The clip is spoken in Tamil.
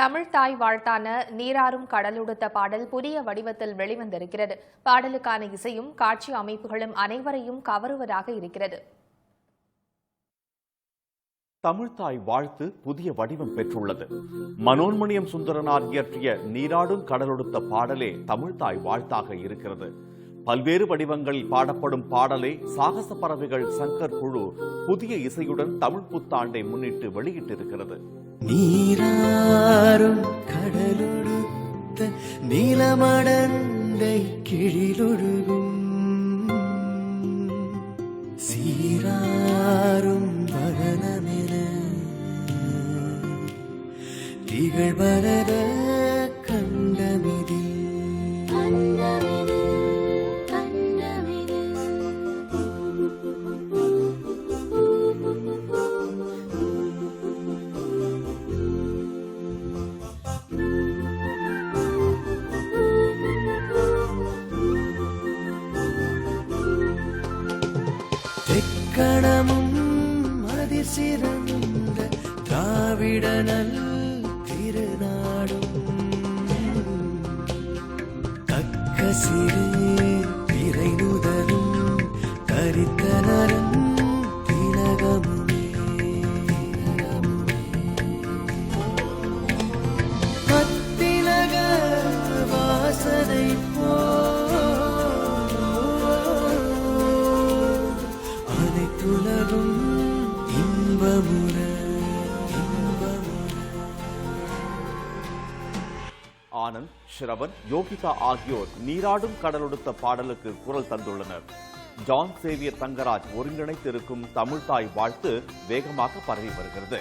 தமிழ் தாய் வாழ்த்தான நீராறும் கடலுடுத்த பாடல் புதிய வடிவத்தில் வெளிவந்திருக்கிறது. பாடலுக்கான இசையும் காட்சி அமைப்புகளும் அனைவரையும் கவருவதாக இருக்கிறது. தமிழ்தாய் வாழ்த்து புதிய வடிவம் பெற்றுள்ளது. மனோன்மணியம் சுந்தரனார் இயற்றிய நீராடும் கடலொடுத்த பாடலே தமிழ்தாய் வாழ்த்தாக இருக்கிறது. பல்வேறு வடிவங்களில் பாடப்படும் பாடலை சாகச பறவைகள் சங்கர் குழு புதிய இசையுடன் தமிழ் புத்தாண்டை முன்னிட்டு வெளியிட்டிருக்கிறது. ആരും കടലൊടുത്ത് നീലമടന്റെ കിഴിലൊഴുകും. സീരാറും വകനമിന് തികൾ വളരാ തെക്കണമും അതിസിറന്നുണ്ട് ദ്രാവിഡനൽ തിരുനാടും. കക്കസിരേ அனைத்துலகும் இன்பமுற ஆனந்த் ஸ்ரவன் யோகிதா ஆகியோர் நீராடும் கடலொடுத்த பாடலுக்கு குரல் தந்துள்ளனர். ஜான் சேவியர் தங்கராஜ் ஒருங்கிணைத்திருக்கும் தமிழ்தாய் வாழ்த்து வேகமாக பரவி வருகிறது.